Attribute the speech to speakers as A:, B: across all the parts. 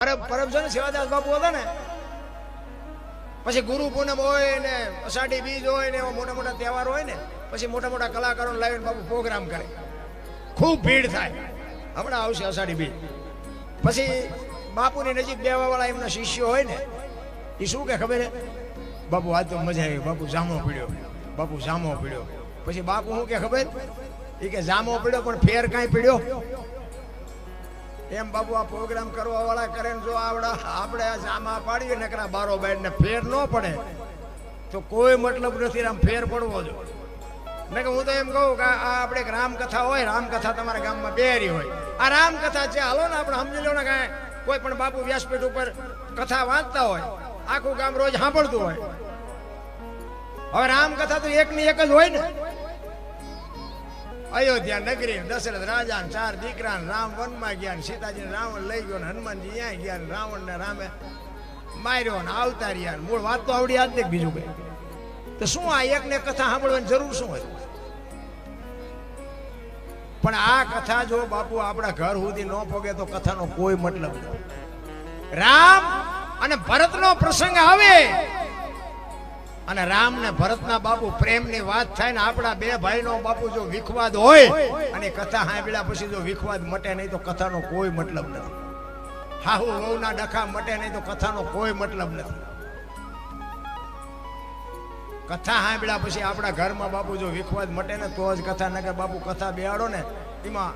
A: પરબ સેવાદાસ બાપુ હતા ને? પછી ગુરુ પૂનમ હોય ને, અષાઢી બીજ હોય ને, એવા મોટા મોટા તહેવાર હોય ને, પછી મોટા મોટા કલાકારો લાવીને બાપુ પ્રોગ્રામ કરે. ખૂબ ભીડ થાય. હમણાં આવશે અષાઢી બીજ. પછી બાપુની નજીક બેવા વાળા એમના શિષ્યો હોય ને, એ શું કે ખબર હે બાપુ, આ તો મજા આવી. બાપુ જામો પીડ્યો. બાપુ જામો પીડ્યો. પછી બાપુ શું કે ખબર? એ કે જામો પીડ્યો, પણ ફેર કાંઈ પીડ્યો? એમ બાબુ આ પ્રોગ્રામ કરવા વાળા કરે જો આવડા, આપણે આ જામા પાડીએ નકરા બારો બાર ને ફેર ન પડે. તો કોઈ મતલબ નથી આમ ફેર પડવો જો. મેં કે હું તો એમ કહું કે આ આપણે રામકથા હોય, રામકથા તમારા ગામમાં બેરી હોય. આ રામકથા છે, હાલો ને આપણે સમજી લો ને કાંઈ કોઈ પણ બાપુ વ્યાસપીઠ ઉપર કથા વાંચતા હોય, આખું ગામ રોજ સાંભળતું હોય. હવે રામકથા તો એક ની એક જ હોય ને. અયોધ્યા નગરી, દશરથ રાજા ચાર દીકરા રામ વનમાં ગયા ને સીતાજી રાવણ લઈ ગયો હનુમાનજી ત્યાં ગયા ને રાવણ ને રામે માર્યો ને આવતા રહ્યા મૂળ વાત તો આવડી આજ ને બીજું કઈ. તો શું આ એક ને કથા સાંભળવાની જરૂર શું હોય? પણ આ કથા જો બાપુ આપણા ઘર સુધી ન પોગે તો કથાનો કોઈ મતલબ નહીં રામ અને ભરતનો પ્રસંગ આવે. અને રામ ને ભરતના બાપુ પ્રેમની વાત થાય ને આપણા બે ભાઈનો બાપુ જો વિખવાદ હોય અને કથા સાંભળ્યા પછી જો વિખવાદ મટે નહીં તો કથાનો કોઈ મતલબ નથી. હાહુ, વહુના ડખા મટે નહીં તો કથાનો કોઈ મતલબ નથી. કથા સાંભળ્યા પછી આપણા ઘરમાં બાપુ જો વિખવાદ મટે ને તો જ કથા નગર બાપુ કથા બેહાડો ને, એમાં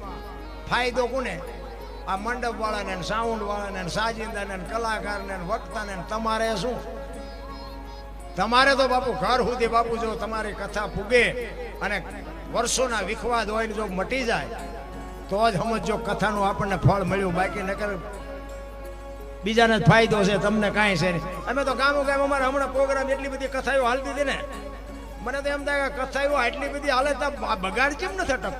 A: ફાયદો કોને? આ મંડપ વાળાને ને સાઉન્ડ વાળાને ને સાજિંદાને ને કલાકારને ને વક્તાને તમારે શું? તમારે તો બાપુ ઘર સુધી બાપુ જો તમારી કથા ફૂગે અને વર્ષોના વિખવાદ હોય જો મટી જાય, તો જ સમજો કથાનું આપણને ફળ મળ્યું. બાકી નકર બીજાને જ ફાયદો છે, તમને કાંઈ છે નહીં. અમે તો ગામો ગામ અમારે હમણાં પ્રોગ્રામ એટલી બધી કથાઓ હાલતી હતી ને, મને તો એમ થાય કે કથાઓ આટલી બધી હાલે તો બગાડ કેમ નથી અટકતો?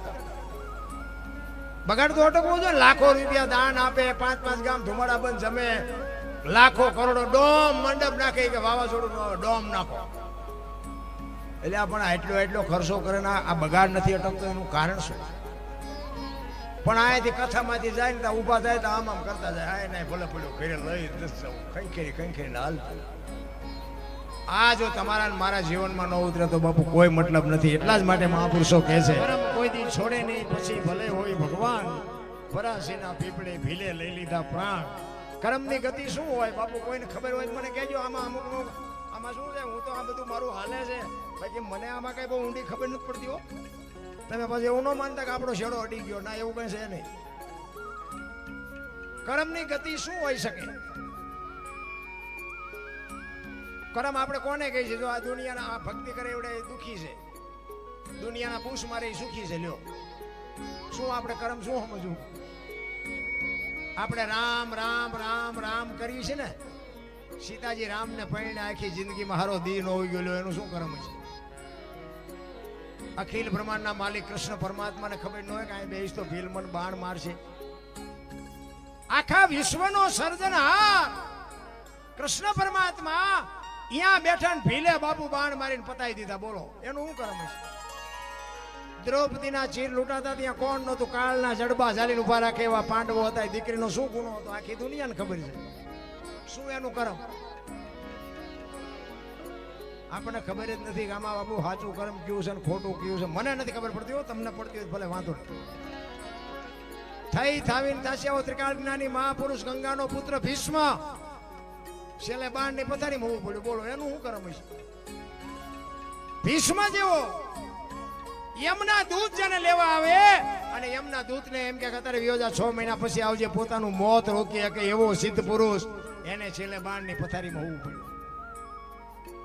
A: બગાડ તો અટકવો જોઈએ. લાખો રૂપિયા દાન આપે, પાંચ પાંચ ગામ ધુમાડા બંધ જમે લાખો કરોડો ડોમ મંડપ નાખે કે વાવાઝોડું ડોમ નાખો. એટલે પણ આટલો એટલો ખર્ચો કરે ને આ બગાડ નથી અટકતો, એનું કારણ શું? પણ અહીંયાથી કથામાંથી જાય ને ત્યાં ઊભા થાય તો આમ આમ કરતા જાય. આ નહીં ભલે પડ્યો ઘરે લઈ દસ જાઉં હાલ આ જો તમારા મારા જીવનમાં ન ઉતરે તો બાપુ કોઈ મતલબ નથી. એટલા જ માટે મહાપુરુષો કહે છે કોઈ દી છોડે નહીં, પછી ભલે હોય ભગવાન. ફરાસીના પીપળે ભીલે લઈ લીધા પ્રાણ. કરમની ગતિ શું હોય? બાપુ, કોઈને ખબર હોય મને કહેજો. આમાં અમુકનું આમાં શું છે? હું તો આ બધું મારું હાલે છે. બાકી મને આમાં કઈ બહુ ઊંડી ખબર નથી પડતી હો. તમે પછી એવું ન માનતા કે આપણો શેડો અડી ગયો. ના, એવું કઈ છે નહીં. કરમની ગતિ શું હોઈ શકે? કરમ આપણે કોને કહી છે? જો આ દુનિયાના આ ભક્તિ કરે એવડે દુખી છે. દુનિયાના પૂછ મારે સુખી છે. લ્યો. શું આપણે કરમ શું સમજવું? આપણે રામ રામ રામ રામ કરીએ છીએ ને, સીતાજી રામને પૈણે આખી જિંદગીમાં હારો દીન હોઈ ગયો એનું શું કર્મ છે? અખિલ બ્રહ્માંડના માલિક કૃષ્ણ પરમાત્માને ખબર ન હોય કે અહીં બેસ તો ભીલમન બાણ મારશે. આખા વિશ્વનો સર્જનહાર કૃષ્ણ પરમાત્મા અહીંયા બેઠા ભીલે બાપુ બાણ મારીને પતાઈ દીધા. બોલો, એનું શું કરમ છે? દ્રૌપદીના ચીર લૂંટાતા ત્યાં કોણ નહોતું? કાળના જડબા ચાલીને ઊભા રાખે એવા પાંડવો હતા. દીકરીનો શું ગુનો હતો? આખી દુનિયાને ખબર છે. શું એનું કરમ? આપણને ખબર જ નથી કે આમાં બાબુ સાચું કરમ કયું છે ને ખોટું કયું છે. મને નથી ખબર પડતી હો, તમને પડતી હોય ભલે વાંધો થઈ થાવીને તાસ્યાઓ ત્રિકાળ જ્ઞાની મહાપુરુષ ગંગાનો પુત્ર ભીષ્મ. છેલ્લે બાણની પથારી હોવું પડ્યું બોલો, એનું શું કરમ છે? ભીષ્મ જેવો યમના દૂત જેને લેવા આવે. અને યમના દૂતને એમ કે અત્યારે વિયોજા છ મહિના પછી આવજે, પોતાનું મોત રોકી શકે એવો સિદ્ધ પુરુષ. એને છેલ્લે બાણની પથારીમાં હોવું પડ્યું.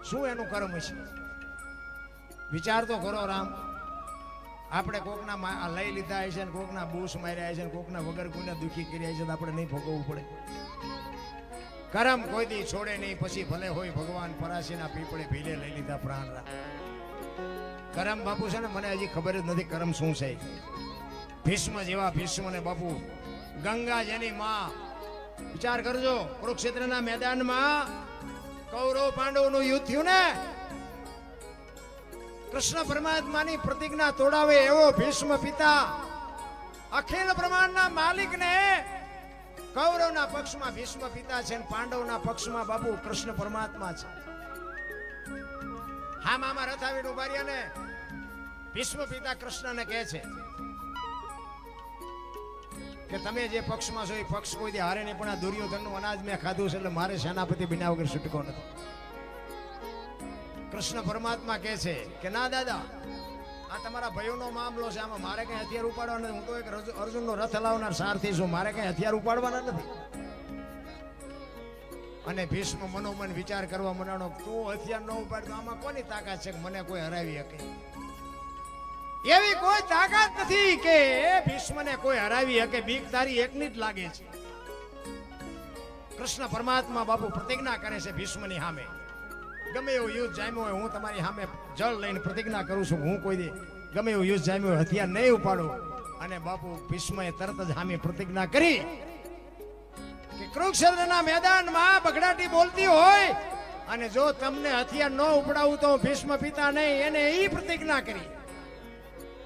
A: શું એનું કર્મ છે વિચાર તો કરો રામ. આપણે કોકના લઈ લીધા હશે ને કોકના બૂસ માર્યા હશે ને કોકના વગર કોઈને દુઃખી કર્યા હશે તો આપણે નહીં ભોગવવું પડે. કરમ કોઈ દી છોડે નહીં, પછી ભલે હોય ભગવાન પરાશીના પીપળે ભીલે લઈ લીધા પ્રાણ રામ કરમ બાપુ છે ને, મને હજી ખબર જ નથી કરમ શું છે. ભીષ્મ જેવા ભીષ્મ ને બાપુ, ગંગા જેની માં. વિચાર કરજો, કુરુક્ષેત્રના મેદાનમાં કૌરવ પાંડવનું યુદ્ધ થયું ને? કૃષ્ણ પરમાત્માની પ્રતિજ્ઞા તોડાવે એવો ભીષ્મ પિતા, અખિલ બ્રહ્માંડના માલિકને કૌરવના પક્ષમાં ભીષ્મ પિતા છે અને પાંડવના પક્ષમાં બાબુ કૃષ્ણ પરમાત્મા છે. હા, મામા ઊભા રહ્યા ને ભીષ્મ પિતા કૃષ્ણને કહે છે કે તમે જે પક્ષમાં છો એ પક્ષ કોઈ હારે નહીં, પણ આ દુર્યોધનનું અનાજ મેં ખાધું છે એટલે મારે સેનાપતિ બિના વગર છૂટકો નથી. કૃષ્ણ પરમાત્મા કહે છે કે, ના, દાદા, આ તમારા ભયોનો મામલો છે, આમાં મારે કઈ હથિયાર ઉપાડવા નથી. હું તો એક રજ- અર્જુનનો રથ લાવનાર સારથી છું, મારે કઈ હથિયાર ઉપાડવાના નથી. અને ભીષ્મ મનોમન વિચાર કરવા મનાનો તું હથિયાર ન ઉપાડ, તો આમાં કોની તાકાત છે કે મને કોઈ હરાવી શકે? એવી કોઈ તાકાત નથી કે ભીષ્મને કોઈ હરાવી શકે. બીક તારી એકની જ લાગે છે. કૃષ્ણ પરમાત્મા બાપુ પ્રતિજ્ઞા કરે છે ભીષ્મની સામે. ગમે એવું યુદ્ધ જામ્યું હોય, હું તમારી સામે જળ લઈને પ્રતિજ્ઞા કરું છું. હું કોઈ ગમે એવું યુદ્ધ જામ્યું હોય, હથિયાર નહીં ઉપાડું. અને બાપુ ભીષ્મએ તરત જ સામે પ્રતિજ્ઞા કરી કે કુરુક્ષેત્રના મેદાનમાં બગડાટી બોલતી હોય અને જો તમને હથિયાર ન ઉપડાવું તો ભીષ્મ પિતા નહીં, એને એ પ્રતિજ્ઞા કરી.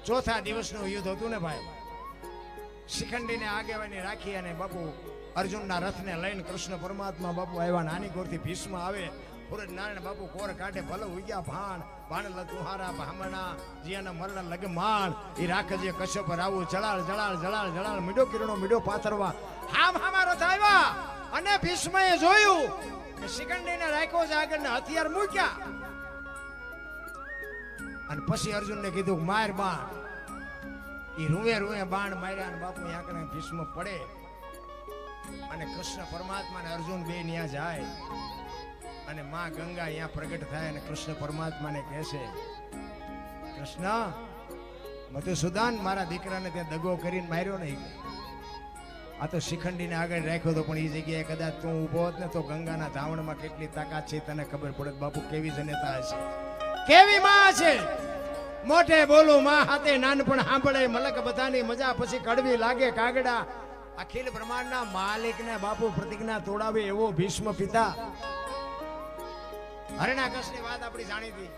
A: ચોથા દિવસનું યુદ્ધ હતું ને ભાઈ? શિખંડીને આગેવાની રાખી અને બાપુ અર્જુનના રથને લઈને કૃષ્ણ પરમાત્મા બાપુ આવ્યા, નાની ભીષ્મ આવે. પૂરજ નારાયણ બાપુ કોર કાઢે, ભલે ઉગ્યા ભાણ ભાણ તુહારા ભામણા જીયાના મરણ લગમાણ એ રાખજે કશ્યપ રાવું જળાળ જળાળ જળાળ જળાળ મીડો કિરણો, મીડો પાથરવા. હામ, હામા રથ આવ્યા અને ભીષ્મએ જોયું કે શિખંડીને રાખ્યો છે આગળના હથિયાર મૂક્યા. અને પછી અર્જુનને કીધું માર બાણ. એ રૂવે રૂવે બાણ માર્યા અને બાપુ આંકડે ભીષ્મ પડે. અને કૃષ્ણ પરમાત્મા અર્જુન બે ન્યા જાય. અને માં ગંગા અહીંયા પ્રગટ થાય અને કૃષ્ણ પરમાત્માને કહે છે, કૃષ્ણ, મધુસુદાન મારા દીકરાને ત્યાં દગો કરીને માર્યો નહીં. આ તો શિખંડીને આગળ રાખ્યો તો પણ એ જગ્યાએ કદાચ તું ઊભો હોત ને તો ગંગાના ધાવણમાં કેટલી તાકાત છે તને ખબર પડે બાપુ કેવી જનતા હશે. કેવી માં છે? મોઢે બોલું, માં હાથે નાનપણ સાંભળે, મલક બધાની મજા પછી કડવી લાગે, કાગડા. અખિલ બ્રહ્માંડના માલિકને બાપુ પ્રતિજ્ઞા તોડાવે એવો ભીષ્મ પિતા. હરણાકશની વાત આપણી જાણીતી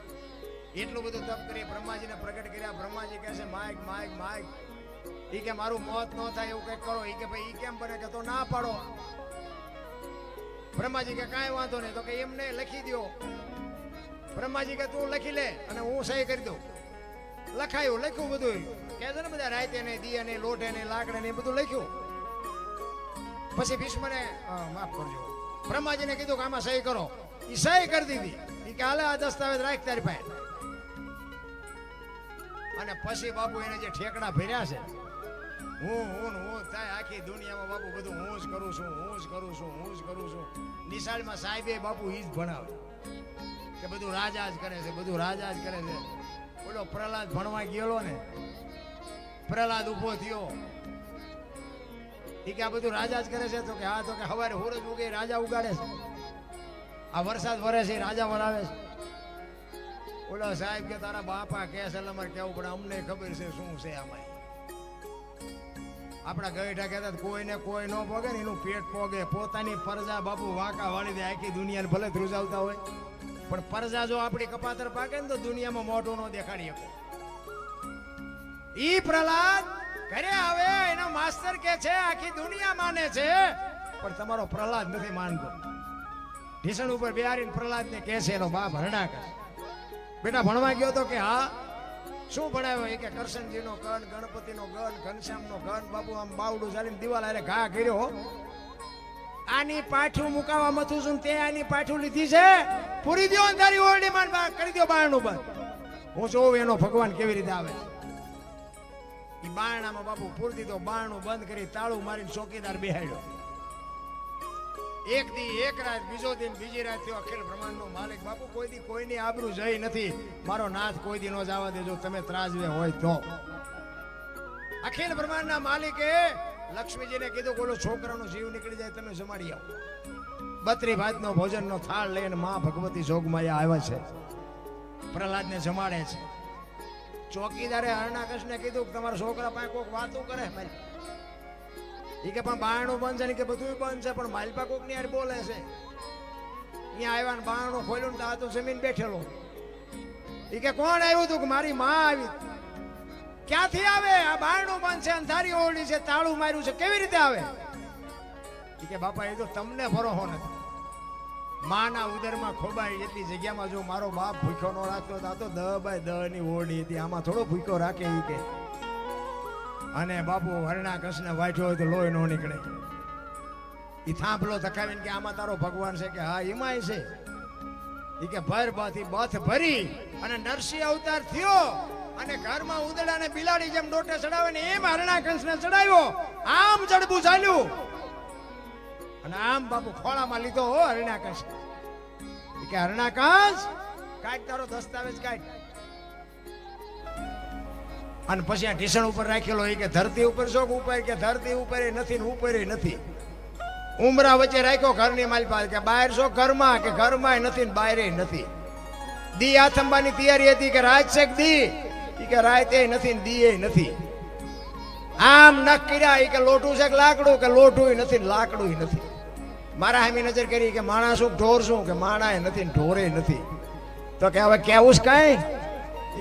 A: એટલું બધું તપ કરી બ્રહ્માજીને પ્રગટ કર્યા. બ્રહ્માજી કહે છે, માઇક માઇક માઇક. ઈ કે, મારું મોત ન થાય એવું કંઈક કરો. ઈ કે, ભાઈ, ઈ કેમ બને કે તો ના પાડો. બ્રહ્માજી કે, કાંઈ વાંધો નહીં. તો કે, એમને લખી દ્યો. બ્રહ્માજી કે તું લખી લે અને હું સહી કરી દઉં. લખાયું, લખ્યું બધું કે છે ને, બધા રાયતે ને દિયા ને લોટે ને લાકડે ને બધું લખ્યું. પછી ભીષ્મને ને માફ કરજો. બ્રહ્માજીને કીધું કે, આમાં સહી કરો. એ સહી કરી દીધી. એ કે, હાલે આ દસ્તાવેજ રાખ તારી પાસે. અને પછી બાપુ એને જે ઠેકડા ભર્યા છે, હું હું હું થાય, આખી દુનિયામાં બાપુ બધું હું જ કરું છું, હું જ કરું છું, હું જ કરું છું. નિશાળમાં સાહેબે બાપુ એ જ ભણાવે કે બધું રાજા જ કરે છે બધું રાજા જ કરે છે. બોલો પ્રહલાદ ભણવા ગયેલો ને પ્રહલાદ ઊભો થયો. એ કે આ બધું રાજા જ કરે છે તો કે હા તો કે હવારે હોરજ ઉગે રાજા ઉગાડે છે. આ વરસાદ વરે છે રાજા વરાવે છે. ઓલો સાહેબ કે તારા બાપા કે સલમર કેવું પડે અમને ખબર છે શું છે આમાં. આપણા ગઈઠા કહેતા હતા, કોઈને કોઈ ન પોગે ને એનું પેટ પોગે. પોતાની પરજા બાપુ વાંકા વાળી દે આખી દુનિયાને ભલે ધ્રુજાવતા હોય. પણ પરજા જો આપણી કપાતર પાકે ને તો દુનિયામાં મોઢું નો દેખાડી શકે. ઈ પ્રહલાદ ઘરે આવે, એનો માસ્ટર કે છે, આખી દુનિયા માને છે, પણ તમારો પ્રહલાદ નથી માનતો. ઢીસણ ઉપર બિહારીને પ્રહલાદને કહે છે, એનો બાપ હરણાકર બેટા, ભણવા ગયો તો કે, હા, શું ભણાવ્યો? એ કે, કરશનજીનો ગણ ગણપતિનો ગણ ઘનશ્યામનો ગણ બાબુ આમ બાવડું ચાલીને દિવાલ અરે ઘા કર્યો. આની પાછું મુકાવા મથું છું તે આની પાછું લીધી છે. પૂરી દ્યો અંધારી ઓરડી માન કરી દ્યો બારણું બંધ હું જોઉં એનો ભગવાન કેવી રીતે આવે ઈ બારણામાં બાપુ પૂરી દીધો, બારણું બંધ કરી તાળું મારીને ચોકીદાર બેહાડ્યો. એક દી, એક રાત, બીજો દિન, બીજી રાત થયો, અખિલ બ્રહ્માંડનો માલિક, બાપુ, કોઈ દી કોઈની આબરૂ જઈ નથી. મારો નાથ કોઈ દી નો જવા દેજો. તમે ત્રાજવે હોય તો. અખિલ બ્રહ્માંડના માલિકે લક્ષ્મીજીને કીધું ઓલો છોકરાનો જીવ નીકળી જાય, તમે જમાડી આવો. બત્રી ભાતનો ભોજનનો થાળ લઈને મા ભગવતી જોગમાયા આવે છે. પ્રહલાદને જમાડે છે. ચોકીદારે હરણાકશને કીધું કે તમારા છોકરા પાસે કોઈક વાતું કરે ઈ કે પણ બારણું બંધ છે ને કે બધું બંધ છે, પણ માલપા કોકની યાર બોલે છે. અહીંયા આવ્યા ને બારણું ખોલ્યું ને તો જમીન બેઠેલો. એ કે કોણ આવ્યું તું કે મારી માં આવી? ક્યાંથી આવે? આ બારણું બંધ છે, અંધારી ઓરડી છે, તાળું માર્યું છે, કેવી રીતે આવે? કે, બાપા, એ તો તમને ફરોહો નથી. માના ઉદરમાં ખોબાઈ એટલી જગ્યામાં જો મારો બાપ ભૂખ્યો નો રાખતો આ તો દ બાય દ ની ઓરડી હતી. આમાં થોડો ભૂખ્યો રાખે ઈ કે. અને બાપુ હરણા કૃષ્ણ વાંચ્યો હોય તો લોહી નો નીકળે. એ થાંભલો ધકાવીને કે, આમાં તારો ભગવાન છે. કે, હા એમાંય છે. એ કે, ભર બાથી બથ ભરી અને નરસિંહ અવતાર થયો. અને ઘરમાં ઉદડાને બિલાડી જેમ ડોટે ચડાવે ને એમ હરણા કંસને ચડાવ્યો. આમ જડબું ચાલ્યું. અને આમ બાપુ ખોળામાં લીધો હો હરણાકંસ કે હરણાકંસ કાઢ તારો દસ્તાવેજ કાઢ. અને પછી આ ઢીસણ ઉપર રાખેલો એ કે, ધરતી ઉપર શોખ ઉપર કે ધરતી ઉપર નથી ને ઉપર નથી. ઉમરા વચ્ચે રાખ્યો ઘરની માલ પાસે કે, બહાર શો ઘરમાં કે ઘરમાં નથી ને બહાર નથી. દી આથંબાની તૈયારી હતી કે રાજશેખ દી કે રાય તે નથી ને દી નથી. આમ નખ કર્યા એ કે લોટું છે કે લાકડું? કે લોટું નથી લાકડું નથી. મારા હામી નજર કરી કે માણસ શું ઢોર શું કે માણા નથી ઢોરે નથી. તો કે હવે કેવું કાંઈ?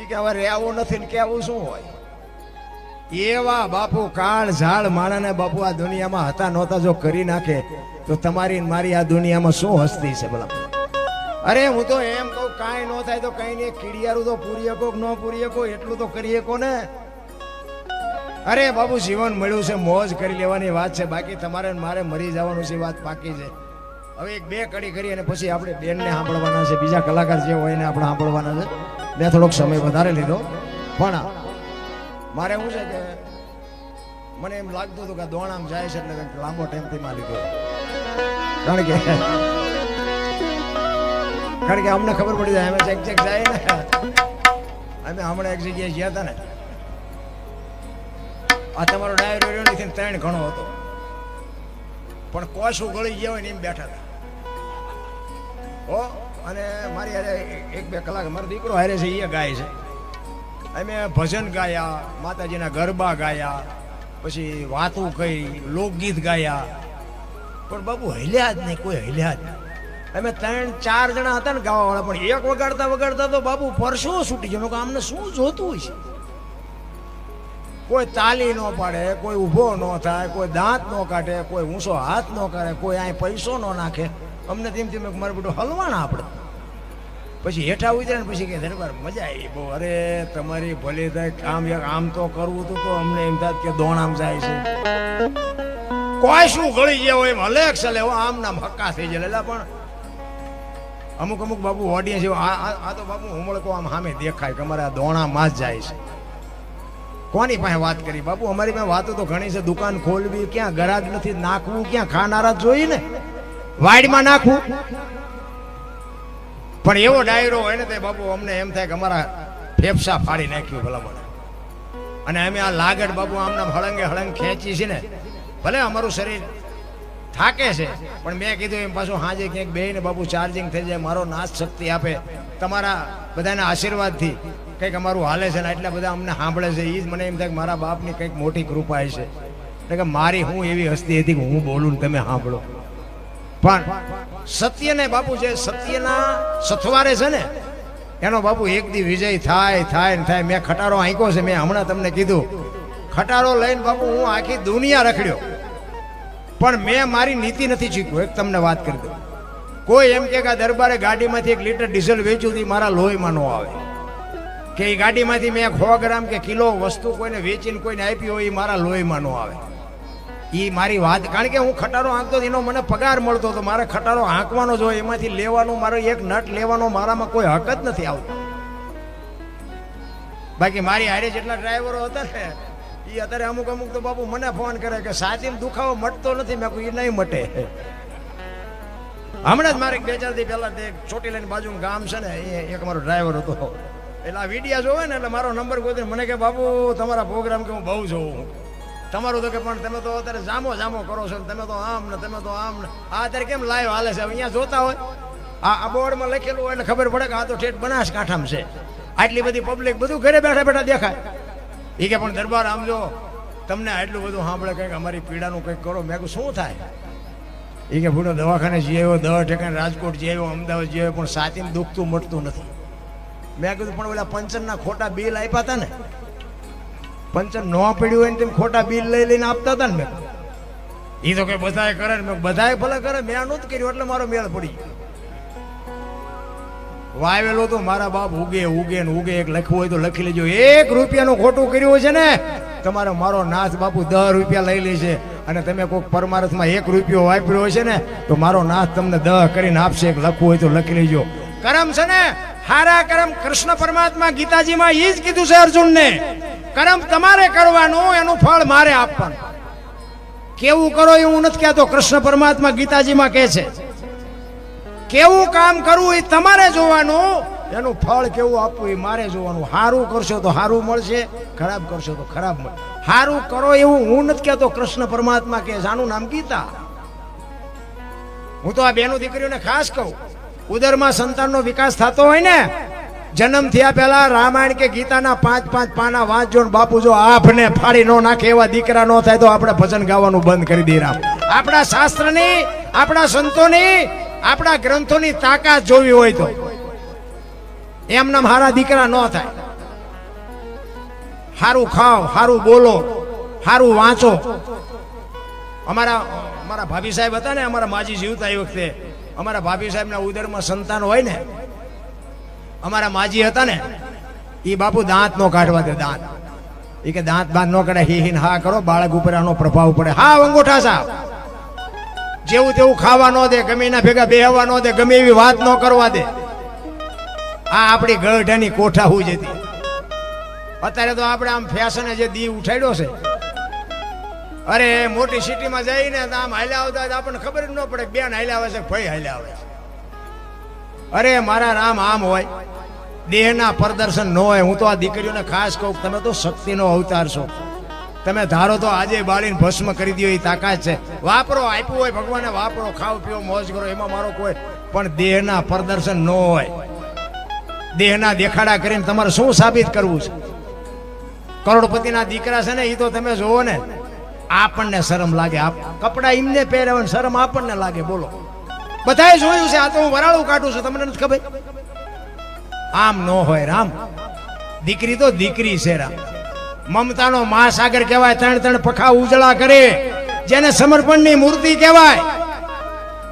A: એ કે હવે રહેવું નથી ને કેવું શું હોય? એવા બાપુ કાળ ઝાડ માણાને બાપુ આ દુનિયામાં હતા નહોતા, જો કરી નાખે, તો તમારી મારી આ દુનિયામાં શું હસ્તી છે ભલા? અરે હું તો એમ કહું, કાંઈ ન થાય તો કઈ નહીં કીડિયારું તો પૂરી શકો ન પૂરી શકો, એટલું તો કરી શકો ને. અરે બાબુ, જીવન મળ્યું છે, મોજ કરી લેવાની વાત છે. બાકી તમારે મારે મરી જવાનું છે વાત પાકી છે. હવે એક બે કડી કરી અને પછી આપણે બેનને સાંભળવાના છે. બીજા કલાકાર જે હોય એને આપણે સાંભળવાના છે. મેં થોડોક સમય વધારે લીધો. પણ મારે શું છે કે મને એમ લાગતું હતું કે દોણામ જાય છે એટલે લાંબો ટાઈમથી માં લીધો. કારણ કે કારણ કે અમને ખબર પડી જાય, અમે ચેક ચેક જાય ને અમે હમણાં એક જગ્યાએ ગયા હતા ને. આ તમારો ડાયરો રહ્યો નથી ત્રણ ઘણો હતો. પણ કોસ ગળી ગયા હોય ને, એમ બેઠા હતા. હો, અને મારી હારે એક બે કલાક મારો દીકરો હારે છે એ ગાય છે. અમે ભજન ગાયા, માતાજીના ગરબા ગાયા, પછી વાતું કહી લોકગીત ગાયા. પણ બાબુ હલ્યા જ નહીં, કોઈ હલ્યા જ નહીં. અમે ત્રણ, ચાર જણા હતા ને ગાવાવાળા, પણ એક વગાડતા વગાડતા તો બાબુ પરસો છૂટી ગયો. આમને શું જોતું હોય છે? કોઈ તાલી ન પાડે, કોઈ ઊભો ન થાય, કોઈ દાંત ન કાઢે, કોઈ ઊંચો હાથ ન કરે, કોઈ અહીં પૈસો ન નાખે. અમને તેમ તેમ મારું બેટું હલવાના આપણે પછી હેઠા ઉતરે ને પછી કે, દરબાર, મજા આવી. બહુ અરે, તમારી ભલે થાય કામ આમ તો કરવું હતું તો અમને એમ થાય કે દોણામ જાય છે. કોઈ શું ગળી ગયા એમ હલે ચલે હો આમ નામ હક્કા થઈ જાય પણ અમુક અમુક બાબુ ઓડિયન્સ આ તો બાબુ હુમળકો આમ સામે દેખાય કે અમારે દોણામાં જ જાય છે. કોની પાસે વાત કરી? બાપુ, અમારી પાસે વાતો તો ઘણી છે. દુકાન ખોલવી, ક્યાં ગરાજ નથી, નાખવું, ક્યાં ખાનારા જ જોઈએ ને વાડમાં નાખવું. પણ એવો ડાયરો હોય ને તે બાપુ, અમને એમ થાય કે અમારા ફેફસા ફાડી નાખ્યું ભલા મને અને અમે આ લાગડ બાબુ આમના હળંગે હળંગ ખેંચી છે ને, ભલે અમારું શરીર થાકે છે. પણ મેં કીધું એમ પાછું હાજે ક્યાંક બે ને બાપુ ચાર્જિંગ થઈ જાય, મારો નાશ શક્તિ આપે. તમારા બધાના આશીર્વાદથી કંઈક અમારું હાલે છે ને એટલા બધા અમને સાંભળે છે. એ જ મને એમ થાય કે મારા બાપની કંઈક મોટી કૃપા છે. એટલે કે મારી હું એવી હસ્તી હતી કે હું બોલું ને તમે સાંભળો. પણ સત્યને બાપુ જે સત્યના સથવારે છે ને, એનો બાપુ એક દી વિજય થાય થાય ને થાય. મેં ખટારો આંક્યો છે. મેં હમણાં તમને કીધું. ખટારો લઈને બાપુ હું આખી દુનિયા રખડ્યો. પણ મેં મારી નીતિ નથી શીખ્યું એક તમને વાત કરી દઉં. કોઈ એમ કે દરબારે ગાડીમાંથી એક લીટર ડીઝલ વેચ્યું હતી મારા લોહીમાં ન આવે. કે એ ગાડીમાંથી મેં સો ગ્રામ કે કિલો વસ્તુ કોઈને વેચીને કોઈને આપી હોય એ મારા લોહીમાં ન આવે. એ મારી વાત, કારણ કે હું ખટારો હાંકતો એનો મને પગાર મળતો હતો મારે ખટારો હાંકવાનો જ હોય. એમાંથી લેવાનો, મારો એક નટ લેવાનો, મારામાં કોઈ હક જ નથી આવતો. બાકી મારી હારે જેટલા ડ્રાઈવરો હતા ને એ અત્યારે અમુક અમુક તો બાપુ મને ફોન કરે કે સાચી દુખાવો મટતો નથી. મેં એ નહીં મટે. હમણાં જ મારે બે ચાર દી પહેલા ચોટી લઈને બાજુ ગામ છે ને, એ એક મારો ડ્રાઈવર હતો. એટલે આ વિડીયા જોવે ને, એટલે મારો નંબર ગોતી મને કે, બાપુ, તમારા પ્રોગ્રામ કે હું બહુ જોઉં તમારું તો કે, પણ તમે તો અત્યારે જામો જામો કરો છો તમે તો આમ ને, તમે તો આમ ને. આ અત્યારે કેમ લાઈવ હાલે છે? અહીંયા જોતા હોય. આ આ બોર્ડમાં લખેલું હોય એટલે ખબર પડે કે આ તો ઠેઠ બનાસકાંઠામાં છે. આટલી બધી પબ્લિક બધું ઘરે બેઠા બેઠા દેખાય. એ કે પણ દરબાર આમ તમને આટલું બધું સાંભળે કંઈક અમારી પીડાનું કંઈક કરો. મેં કહ્યું શું થાય? એ કે, ભૂલો, દવાખાને જઈ આવ્યો, દવા ઠેકાને રાજકોટ જઈ આવ્યો, અમદાવાદ જઈ આવ્યો, પણ સાચીને દુખતું મટતું નથી. મેં કીધું, પણ ઓલા પંચરના ખોટા બિલ આપ્યા હતા ને. પંચર ન પડ્યું હોય ને તેમ ખોટા બિલ લઈ લઈને આપતા હતા ને મેં એ તો કંઈ બધાય કરે ને મેં બધાય ભલે કરે, મેં આ જ કર્યું, એટલે મારો મેળ પડી ગયો. વાવેલો તો મારા બાપ ઉગે ઉગે ને ઉગે. એક લખવું હોય તો લખી લેજો. એક રૂપિયાનું ખોટું કર્યું છે ને, તમારો મારો નાથ બાપુ દસ રૂપિયા લઈ લે છે. અને તમે કોઈક પરમારથમાં એક રૂપિયો વાપર્યો છે ને, તો મારો નાથ તમને દહ કરીને આપશે. એક લખવું હોય તો લખી લેજો. કરમ છે ને, હારા કરમ કૃષ્ણ પરમાત્મા ગીતાજીમાં એ જ કીધું છે અર્જુનને. કરમ તમારે કરવાનું, એનું ફળ મારે આપવાનું. કેવું કરો એવું નથી કહેતો. કૃષ્ણ પરમાત્મા ગીતાજીમાં કહે છે. કેવું કામ કરવું એ તમારે જોવાનું? એનું ફળ કેવું આપવું એ મારે જોવાનું. સારું કરશો તો સારું મળશે ખરાબ કરશો તો ખરાબ મળશે સારું કરો એવું હું નથી કહેતો કૃષ્ણ પરમાત્મા કે જાનું આનું નામ ગીતા. હું તો આ બેનો દીકરીઓને ખાસ કહું. ઉદરમાં સંતાનનો વિકાસ થતો હોય ને જન્મ થયા પહેલા રામાયણ કે ગીતાના પાંચ પાંચ પાના વાંચજો ને બાપુ જો આપને ફાડી ન નાખે એવા દીકરા ન થાય તો આપણે ભજન ગાવાનું બંધ કરી દઈએ રામ. આપણા શાસ્ત્રની આપણા સંતોની આપણા ગ્રંથોની તાકાત જોવી હોય તો. એમના હારા દીકરા ન થાય. સારું ખાઓ સારું બોલો સારું વાંચો. અમારા અમારા ભાભી સાહેબ હતા ને, અમારા માજી જીવતા એ વખતે. અમારા ભાભી સાહેબના ઉદરમાં સંતાન હોય ને, અમારા માજી હતા ને એ બાપુ દાંત નો કાઢવા દે, દાંત. એ કે દાંત બાંત નો કાઢે, હિ, હિન હા કરો, બાળક ઉપર આનો પ્રભાવ પડે. હા અંગૂઠા સાહેબ. જેવું તેવું ખાવા ન દે, ગમે એના ભેગા બેહવા ન દે, ગમે એવી વાત ન કરવા દે. આ આપણી ગળઢાની કોઠા હું જતી અત્યારે તો આપણે આમ ફેશને જે દી ઉઠાડ્યો છે. અરે, મોટી સિટીમાં જઈને તો આમ હાલ્યા આવતા હોય આપણને ખબર જ ન પડે બેન હાલ્યા આવે છે ભાઈ હાલ્યા આવે છે. અરે, મારા રામ આમ હોય, દેહના પ્રદર્શન ન હોય. હું તો આ દીકરીઓને ખાસ કહું તમે તો શક્તિનો અવતાર છો. તમે ધારો તો આજે બાળીને ભસ્મ કરી દો એ તાકાત છે. વાપરો, આપ્યું હોય ભગવાને, વાપરો, ખાવ, પીઓ, મોજ કરો, એમાં મારો કોઈ પણ દેહના પ્રદર્શન ન હોય. દેહના દેખાડા કરીને તમારે શું સાબિત કરવું છે? કરોડપતિના દીકરા છે ને એ તો તમે જોવો ને, આપણને શરમ લાગે. કપડા એમને પહેરાવે શરમ આપણને લાગે, બોલો. બધાએ જોયું છે, આ તો હું વરાળું કાઢું છું, તમને નથી ખબર? આમ ન હોય, રામ. દીકરી તો દીકરી છે, રામ. મમતાનો મહાસાગર કહેવાય, ત્રણ ત્રણ પખા ઉજળા કરે. જેને સમર્પણની મૂર્તિ કહેવાય.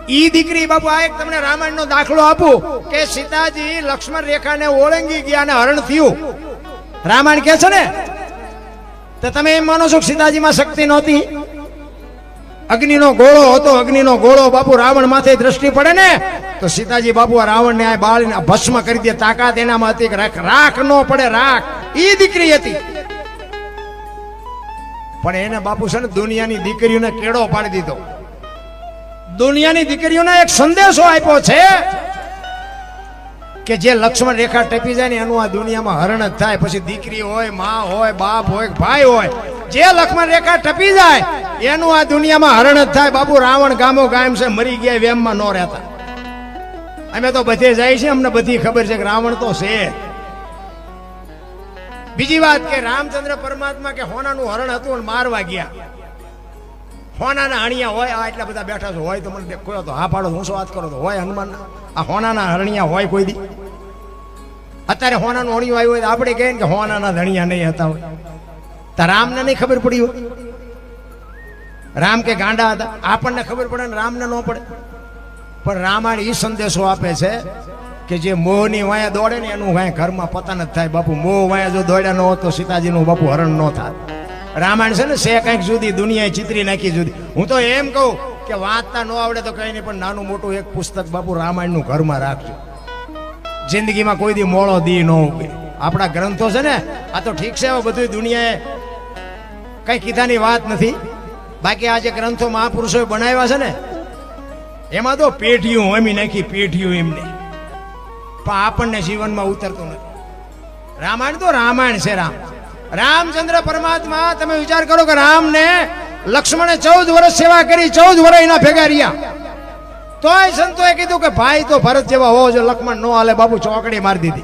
A: ઈ દીકરી બાપુ, આ એક તમને રામાયણનો દાખલો આપું કે સીતાજી લક્ષ્મણ રેખાને ઓળંગી ગયા અને હરણ થયું. રામાયણ કે છે ને? તો તમે એમ માનો છો કે સીતાજીમાં શક્તિ નહોતી? અગ્નિનો ગોળો હતો, અગ્નિનો ગોળો બાપુ રાવણ માથે દ્રષ્ટિ પડે ને, તો સીતાજી બાપુ આ રાવણને આ બાળીને ભસ્મ કરી દે, તાકાત એનામાં હતી રાખ રાખ ન પડે, રાખ. ઈ દીકરી હતી. પણ એને બાપુ છે ને દુનિયાની દીકરીઓને કેળો પાડી દીધો. દુનિયાની દીકરીઓને એક સંદેશો આપ્યો છે કે જે લક્ષ્મણ રેખા ટપી જાય ને એનું આ દુનિયામાં હરણ જ થાય. પછી દીકરી હોય, મા હોય, બાપ હોય, ભાઈ હોય, જે લક્ષ્મણ રેખા ટપી જાય, એનું આ દુનિયામાં હરણ જ થાય. બાપુ રાવણ ગામો ગામ છે, મરી ગયા વેમમાં ન રહેતા. અમે તો બધે જાય છે, અમને બધી ખબર છે કે રાવણ તો છે. બીજી વાત કે રામચંદ્ર પરમાત્મા કે હોનાનું હરણ હતું અને મારવા ગયા. હોનાના હણિયા હોય, આ એટલા બધા બેઠા છો, હોય તો મને કોઈ તો હા પાડો, હું શું વાત કરો તો હોય હનુમાન. આ હોનાના હરણિયા હોય કોઈ દી. અત્યારે હોનાનું હણિયું આવ્યું હોય તો આપણે કહીએ કે હોનાના ધણિયા નહીં હતા હોય. તો રામને નહીં ખબર પડી હોય. રામ કે ગાંડા હતા. આપણને ખબર પડે ને રામને ન પડે. પણ રામાયણ એ સંદેશો આપે છે કે જે મોહની વાયા દોડે ને એનું વાય ઘરમાં પતન જ થાય. બાપુ, મોહ વાયા જો દોડ્યા ન હોત તો સીતાજીનું બાપુ હરણ ન થાય રામાયણ છે ને છે કંઈક જુદી, દુનિયાએ ચિત્રી નાખી જુદી. હું તો એમ કહું કે વાંચતા ન આવડે તો કંઈ નહીં, પણ નાનું મોટું એક પુસ્તક બાપુ રામાયણનું ઘરમાં રાખજો. જિંદગીમાં કોઈ દી મોળો દી ન ઉગે. આપણા ગ્રંથો છે ને, આ તો ઠીક છે હવે બધું દુનિયાએ કઈ કીધાની વાત નથી. બાકી આ જે ગ્રંથો મહાપુરુષોએ બનાવ્યા છે ને, એમાં તો પેઢીઓ એમી નાખી, પેઢીઓ એમને. પણ આપણને જીવનમાં ઉતરતું નથી. રામાયણ તો રામાયણ છે, રામ. રામચંદ્ર પરમાત્મા, તમે વિચાર કરો કે રામને લક્ષ્મણે ચૌદ વર્ષ સેવા કરી, ચૌદ વર્ષ એના ભેગા રહ્યા. તોય સંતોએ કીધું કે ભાઈ તો ભરત જેવા હોવો જો લક્ષ્મણ નો હાલે બાબુ ચોકડી મારી દીધી.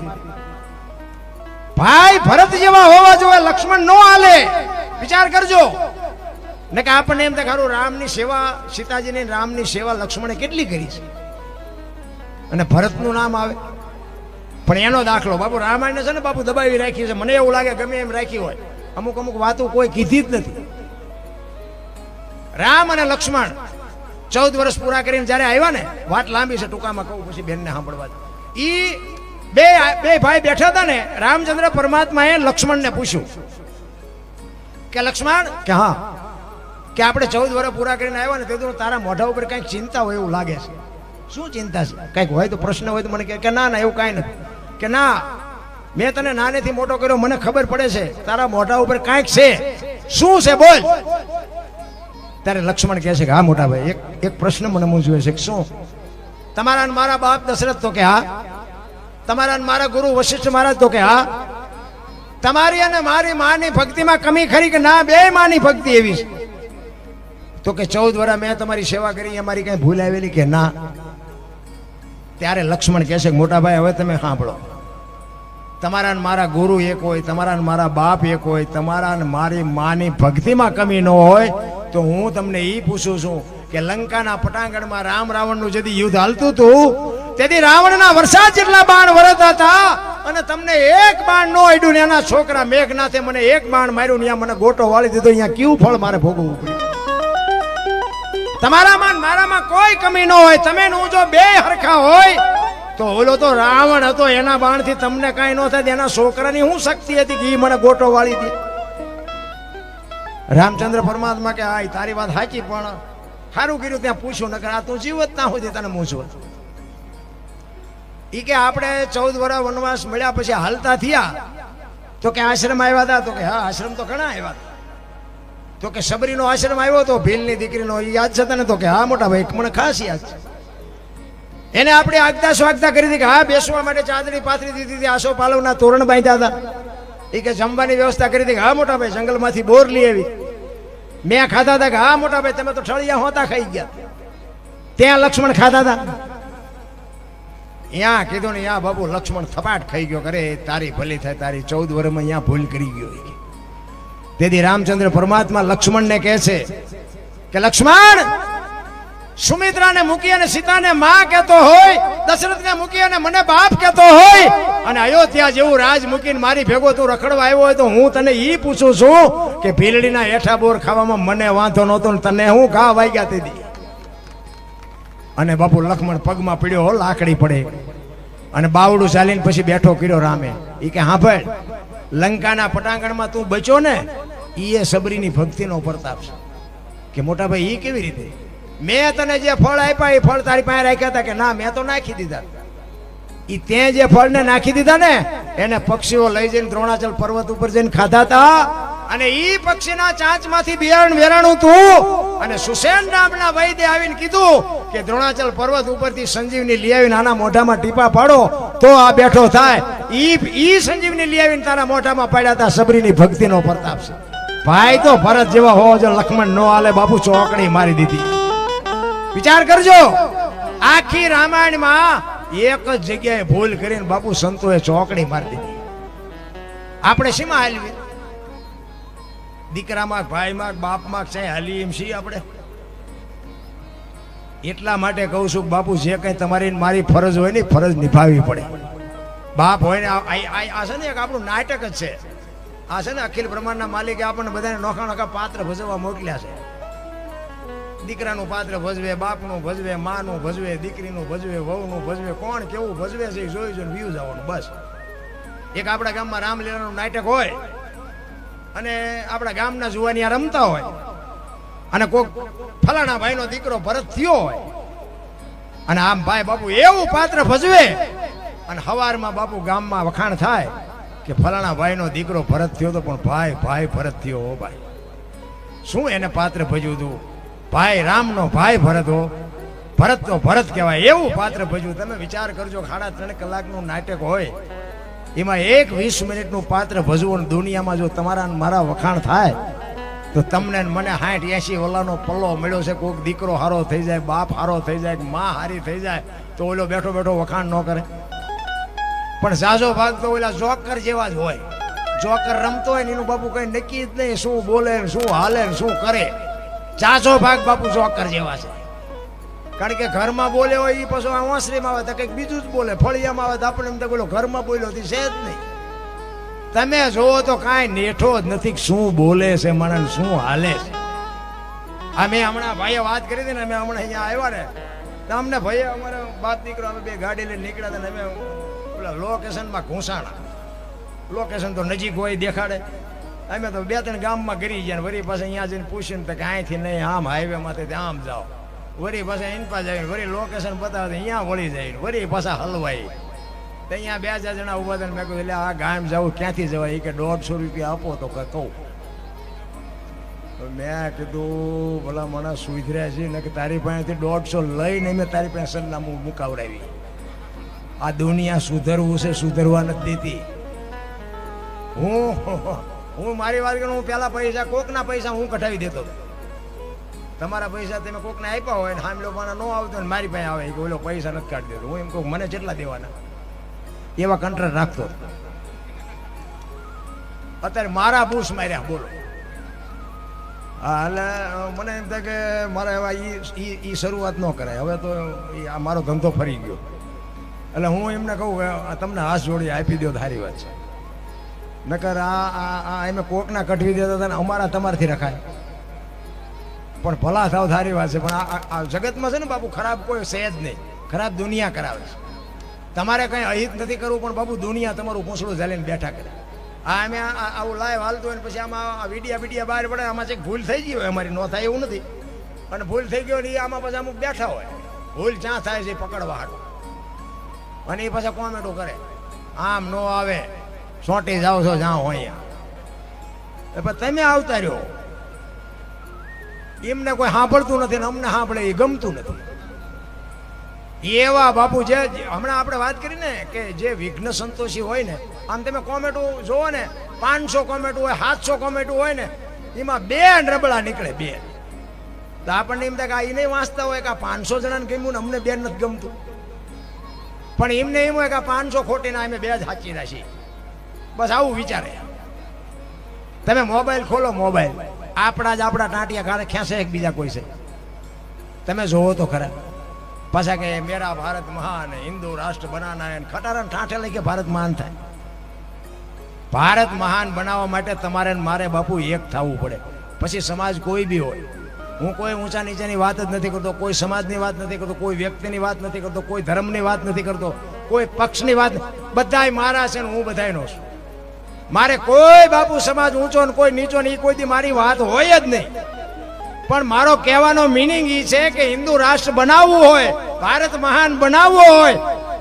A: ભાઈ ભરત જેવા હોવા જોઈએ, લક્ષ્મણ નો હાલે. વિચાર કરજો. ને કે આપણને એમ થાય ખરું રામની સેવા, સીતાજીની રામની સેવા લક્ષ્મણે કેટલી કરી છે? અને ભરતનું નામ આવે. પણ એનો દાખલો. બાપુ રામાયણ છે ને બાપુ દબાવી રાખી છે. મને એવું લાગે ગમે એમ રાખી હોય. અમુક અમુક વાતો કોઈ કીધી જ નથી. રામ અને લક્ષ્મણ ચૌદ વર્ષ પૂરા કરીને જ્યારે આવ્યા ને વાત લાંબી છે ટૂંકામાં કહું પછી બેનને સાંભળવા દો. ઈ બે બે ભાઈ બેઠા હતા ને રામચંદ્ર પરમાત્માએ લક્ષ્મણને પૂછ્યું કે લક્ષ્મણ કે હા. કે આપણે ચૌદ વર્ષ પૂરા કરીને આવ્યા ને તે તારા મોઢા ઉપર કંઈક ચિંતા હોય એવું લાગે છે. શું ચિંતા છે? કંઈક હોય તો પ્રશ્ન હોય તો મને કહે કે ના ના એવું કાંઈ નથી. કે ના, મેં તને નાનેથી મોટો કર્યો, મને ખબર પડે છે, તારા મોઢા ઉપર કાંઈક છે. શું છે બોલ? ત્યારે લક્ષ્મણ કહે છે કે, હા, મોટા ભાઈ, એક એક પ્રશ્ન મને મૂંઝવે છે કે શું? તમારા મારા બાપ દશરથ તો કે, હા. તમારા મારા ગુરુ વશિષ્ઠ મહારાજ તો કે, હા. તમારી અને મારી માની ભક્તિમાં કમી ખરી કે ના, બે માની ભક્તિ એવી છે? તો કે, ચૌદ વર્ષ મેં તમારી સેવા કરી, અમારી કઈ ભૂલ આવેલી કે ના? ત્યારે લક્ષ્મણ કહે છે કે મોટા ભાઈ હવે તમે સાંભળો. તમારા મારા ગુરુ એક હોય, તમારા મારા બાપ એક હોય, તમારા મારી માની ભક્તિમાં કમી ન હોય, તો હું તમને એ પૂછું છું કે લંકાના પટાંગણમાં રામ રાવણનું જેથી યુદ્ધ હાલતું હતું, તેથી રાવણના વરસાદ જેટલા બાણ વરતા હતા, અને તમને એક બાણ નો અડ્યું ને એના છોકરા મેઘનાથે મને એક બાણ માર્યું ને મને ગોટો વાળી દીધો, અહીંયા કયું ફળ મારે ભોગવવું પડ્યું? તમારામાં મારામાં કોઈ કમી ન હોય. તમે હું જો બે હરખા હોય, તો ઓલો તો રાવણ હતો, એના બાણથી તમને કાંઈ ન થાય એના છોકરાની શું શક્તિ હતી કે એ મને ગોટો વાળી દે. રામચંદ્ર પરમાત્મા કે હા તારી વાત સાચી પણ સારું કર્યું ત્યાં પૂછ્યું, નકર આ તું જીવત ના હોય તને મૂંઝવત ઈ કે, આપણે ચૌદ વર્ષ વનવાસ મળ્યા પછી હાલતા થયા. તો કે, આશ્રમ આવ્યા હતા તો કે, હા, આશ્રમ તો ઘણા આવ્યા હતા તો કે સબરીનો આશ્રમ આવ્યો તો ભીલની દીકરીનો યાદ છે તને તો કે હા મોટા ભાઈ મને ખાસ યાદ છે. એને આપણે આગતા સ્વાગતા કરી હતી કે હા, બેસવા માટે ચાદરી પાથરી દીધી હતી, આસો પાલવના તોરણ બાંધ્યા હતા. એ કે જમવાની વ્યવસ્થા કરી હતી કે હા મોટા ભાઈ, જંગલમાંથી બોર લઈ આવી. મેં ખાધા હતા કે હા મોટા ભાઈ, તમે તો ઠળિયા હોતા ખાઈ ગયા. ત્યાં લક્ષ્મણ ખાધા હતા. ત્યાં કીધું ને, યા બાબુ લક્ષ્મણ થપાટ ખાઈ ગયો કરે, તારી ભલી થાય, તારી ચૌદ વર્ષમાં અહીંયા ભૂલ કરી ગયો. તેથી રામચંદ્ર પરમાત્મા લક્ષ્મણને કહે છે કે, લક્ષ્મણ, સુમિત્રાને મૂકી અને સીતાને માં કહેતો હોય, દશરથને મૂકી અને મને બાપ કહેતો હોય અને અયોધ્યા જેવું રાજ મૂકીને મારી ભેગો તું રખડવા આવ્યો હોય તો હું તને એ પૂછું છું કે ભીલડીના હેઠા બોર ખાવામાં મને વાંધો નહોતો ને તને હું ઘા વાગ્યા તેથી અને બાપુ લક્ષ્મણ પગમાં પીડ્યો હો, લાકડી પડે. અને બાવડું ચાલીને પછી બેઠો કર્યો રામે. એ કે, હા ભાઈ લંકાના પટાંગણમાં તું બચ્યો ને એ સબરીની ભક્તિનો પ્રતાપ છે. કે મોટા ભાઈ એ કેવી રીતે? મેં તને જે ફળ આપ્યા એ ફળ તારી પાસે રાખ્યા હતા કે ના, મેં તો નાખી દીધા. એ તે જે ફળને નાખી દીધા ને, એને પક્ષીઓ લઈ જઈને દ્રોણાચલ પર્વત ઉપર જઈને ખાધા હતા. અને ઈ પક્ષીના ચાંચમાંથી બિયારણ વેરાણું તું અને સુસેન નામના વૈદ્ય આવીને કીધું કે દ્રોણાચલ પર્વત ઉપરથી સંજીવની લઈ આવીને આના મોઢામાં ટીપા પાડો, તો આ બેઠો થાય. ઈ ઈ સંજીવની લઈ આવીને તારા મોઢામાં પાડ્યા હતા સબરીની ભક્તિનો પ્રતાપ છે. ભાઈ તો ભરત જેવા હોવો જો લક્ષ્મણ નો આલે બાપુ ચોકડી મારી દીધી. વિચાર કરજો, આખી રામાયણમાં એક જ જગ્યાએ ભૂલ કરીને બાપુ સંતોએ ચોકડી મારી દીધી. આપણે શીમાં હાલવી? દીકરામાં ભાઈમાં બાપમાં છે હાલી એમ છીએ આપણે? એટલા માટે કહું છું બાપુ જે કંઈ તમારી મારી ફરજ હોય ને ફરજ નિભાવવી પડે. બાપ હોય ને, આ આ- આ આ છે ને એક આપણું નાટક જ છે. આ છે ને અખિલ બ્રહ્માંડના માલિકે આપણને બધાને નોખા નોખા પાત્ર ભજવવા મોકલ્યા છે. દીકરાનું પાત્ર ભજવે, બાપનું ભજવે, માનું ભજવે, દીકરીનું ભજવે, વહુનું ભજવે, કોણ કેવું ભજવે છે એ જોઈ જોઈને વ્યૂ જવાનું, બસ. એક આપણા ગામમાં રામલીલાનું નાટક હોય અને આપણા ગામના જુવાનિયા રમતા હોય અને કોઈક ફલાણા ભાઈનો દીકરો ભરત થયો હોય અને આમ ભાઈ બાપુ એવું પાત્ર ભજવે અને હવારમાં બાપુ ગામમાં વખાણ થાય કે ફલાણા ભાઈનો દીકરો ભરત થયો તો પણ ભાઈ ભાઈ ભરત થયો હો ભાઈ. શું એને પાત્ર ભજ્યું હતું ભાઈ રામનો ભાઈ ભરત હો. ભરત તો ભરત કહેવાય. એવું પાત્ર ભજવું. તમે વિચાર કરજો, ખાડા ત્રણ કલાકનું નાટક હોય. એમાં એક વીસ મિનિટનું પાત્ર ભજવું અને દુનિયામાં જો તમારા મારા વખાણ થાય, તો તમને મને સાઠ એસી ઓલાનો પલ્લો મળ્યો છે. કોઈક દીકરો હારો થઈ જાય, બાપ હારો થઈ જાય માં હારી થઈ જાય, તો ઓલો બેઠો બેઠો વખાણ ન કરે. પણ ઝાઝો ભાગ તો ઓલા જોકર જેવા જ હોય. જોકર રમતો હોય ને એનું બાપુ કઈ નક્કી જ નહીં શું બોલે ને શું હાલે ને શું કરે. ચાચો ભાગ બાપુ જોકર જેવા છે. કારણ કે ઘરમાં બોલે હોય એ પછી આ ઓસરીમાં આવે તો કંઈક બીજું જ બોલે. ફળિયામાં આવે તો આપણે એમ તો બોલો ઘરમાં બોલ્યો હતી છે જ નહીં. તમે જોવો તો કાંઈ નેઠો જ નથી શું બોલે છે મને શું હાલે છે. આ મેં હમણાં ભાઈએ વાત કરી હતી ને, અમે હમણાં અહીંયા આવ્યા ને, તો અમને ભાઈએ અમારે બાપ દીકરો અમે બે ગાડી લઈને નીકળ્યા હતા અમે લોકેશનમાં ઘૂંસાણા. લોકેશન તો નજીક હોય દેખાડે. અમે તો બે ત્રણ ગામમાં કરી ગયા વરી પાસે અહીંયા જઈને પૂછ્યું ને તો કે અહીંથી નહીં, આમ હાઈવે માંથી આમ જાઓ. વળી એની પાસે જાય વળી લોકેશન બતાવે અહીંયા વળી જાય વળી પાછા હલવાઈ તો અહીંયા બે ચાર જણા ઊભા હતા મેં કહ્યું એટલે આ ગામ જવું ક્યાંથી જવાય? એ કે દોઢસો રૂપિયા આપો તો કહું. મેં કીધું, ભલા મને સુધર્યા છે ને કે તારી પાસેથી દોઢસો લઈને મેં તારી પાસે સરનામું મુકાવડાવી આ દુનિયા સુધરવું છે, સુધરવા નથી દેતી. હું હું મારી વાત કરું, હું પેલા પૈસા, કોકના પૈસા હું કઢાવી દેતો તમારા પૈસા તમે કોકને આપ્યા હોય ને હામલો માના ન આવતો ને મારી પાસે આવે કે ઓલો પૈસા નથી કાઢી દેતો. હું એમ કહું મને કેટલા દેવાના. એવા કંટ્રોલ રાખતો અત્યારે મારા બૂસ માર્યા, બોલો. હા, એટલે મને એમ થાય કે મારે એવા ઈ શરૂઆત ન કરાય. હવે તો આ મારો ધંધો ફરી ગયો. એટલે હું એમને કહું કે તમને હાથ જોડી આપી દો ધારી વાત છે. નકર આ આ એમે કોકના કઢવી દેતા હતા ને અમારા તમારથી રખાય. પણ ભલા થાવ સારી વાત છે. પણ આ- જગતમાં છે ને બાપુ, ખરાબ કોઈ છે જ નહીં. ખરાબ દુનિયા કરાવે છે. તમારે કંઈ અહિત નથી કરવું, પણ બાપુ, દુનિયા તમારું પૂંછડું ઝાલીને બેઠા કરે. આ અમે આવું લાઈવ હાલતું હોય ને પછી આમાં વિડિયા વિડિયા બહાર પડે, આમાં છે ભૂલ થઈ ગઈ હોય, અમારી ન થાય એવું નથી. અને ભૂલ થઈ ગયો ને એ આમાં પછી અમુક બેઠા હોય. ભૂલ ચાં થાય છે પકડવા હાટું. અને એ પાછા કોમેન્ટો કરે. આમ નો આવે સોટી જાઓ છો જાઓ અહીંયા પણ તમે આવતા રહ્યો. એમને કોઈ સાંભળતું નથી ને અમને સાંભળે એ ગમતું નથી. એવા બાપુ જે હમણાં આપણે વાત કરી ને કે જે વિઘ્ન સંતોષી હોય ને, આમ તમે કોમેન્ટો જોવો ને, પાંચસો કોમેન્ટો હોય, સાતસો કોમેન્ટો હોય ને, એમાં બે રબડા નીકળે બે. તો આપણને એમ થાય કે આ એ નહીં વાંચતા હોય કે આ પાંચસો જણાને ગમ્યું ને અમને બે નથી ગમતું. પણ એમને એમ હોય કે પાંચસો ખોટીના અમે બે જ સાચી છીએ બસ આવું વિચારે. તમે મોબાઈલ ખોલો મોબાઈલ. આપણા જ આપણા ટાંટિયા ખાતે ખેંચે એકબીજા કોઈ છે. તમે જોવો તો ખરા. પાછા કે મેરા ભારત મહાન, હિન્દુ રાષ્ટ્ર બનાના હે ખટારા ઠાઠે લઈ કે ભારત મહાન થાય. ભારત મહાન બનાવવા માટે તમારે મારે બાપુ એક થવું પડે. પછી સમાજ કોઈ બી હોય. હું કોઈ ઊંચા નીચાની વાત જ નથી કરતો, કોઈ સમાજની વાત નથી કરતો, કોઈ વ્યક્તિની વાત નથી કરતો, કોઈ ધર્મની વાત નથી કરતો, કોઈ પક્ષની વાત બધાય મારા છે ને હું બધાયનો છું. મારે કોઈ બાપુ સમાજ ઊંચો ને કોઈ નીચો ને એ કોઈ દી મારી વાત હોય જ નહીં. પણ મારો કહેવાનો મિનિંગ એ છે કે હિન્દુ રાષ્ટ્ર બનાવવું હોય, ભારત મહાન બનાવવો હોય,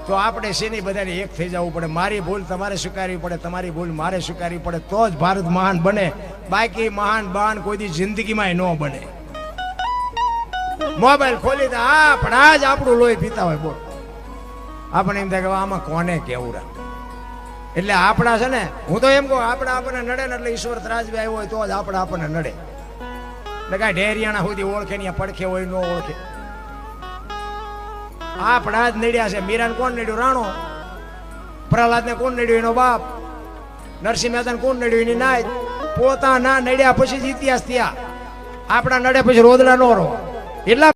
A: તો આપણે શેની બધાને એક થઈ જવું પડે? મારી ભૂલ તમારે સ્વીકારવી પડે, તમારી ભૂલ મારે સ્વીકારવી પડે, તો જ ભારત મહાન બને. બાકી મહાન બાન કોઈ જિંદગીમાં ન બને. મોબાઈલ ખોલી દે. આપણા જ આપણું લોહી પીતા હોય, બોલ. આપણે એમ થાય કે આમાં કોને કેવું રાખ? એટલે આપણા છે ને, હું તો એમ કહું, આપણે આપણને નડે ને એટલે ઈશ્વર ત્રાજવી આવ્યો હોય તો જ આપણે આપણને નડે. એટલે કાંઈ ઢેરિયાણા સુધી ઓળખે ને પડખે હોય ન ઓળખે. આપણા જ નડ્યા છે. મીરાને કોણ નડ્યું? રાણો. પ્રહલાદને કોણ નડ્યું? એનો બાપ. નરસિંહ મહેતાને કોણ નડ્યું? એની નાય. પોતાના નડ્યા પછી જ ઇતિહાસ થયા. આપણા નડે પછી રોદડા નો રહો. એટલા